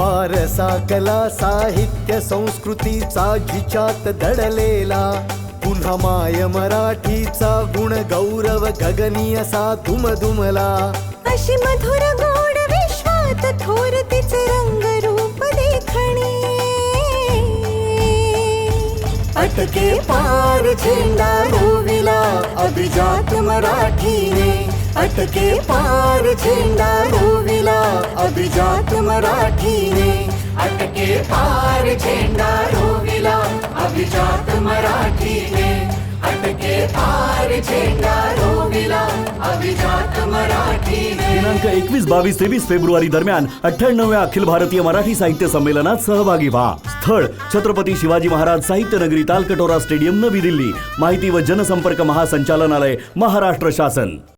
वारसा कला साहित्य संस्कृतीचा जिच्यात दडलेला पुन्हा माय मराठीचा गुण गौरव गगनी असा धुमधुमला. अशी मधुर गोड विश्वात थोर तिचे रंगरूप देखणे. अटके पार झेंडा रोविला अभिजात मराठीने. अटके पार झेंडा अभिजात मराठीने अटके पार झेंडा रोविला. अभिजात मराठीने अटके पार झेंडा रोविला. अभिजात मराठीने. दिनांक एकवीस बावीस तेवीस फेब्रुवारी दरम्यान अठ्ठ्याण्णव्या अखिल भारतीय मराठी साहित्य संमेलनात सहभागी व्हा. स्थळ छत्रपती शिवाजी महाराज साहित्य नगरी तालकटोरा स्टेडियम नवी दिल्ली. माहिती व जनसंपर्क महासंचालनालय महाराष्ट्र शासन.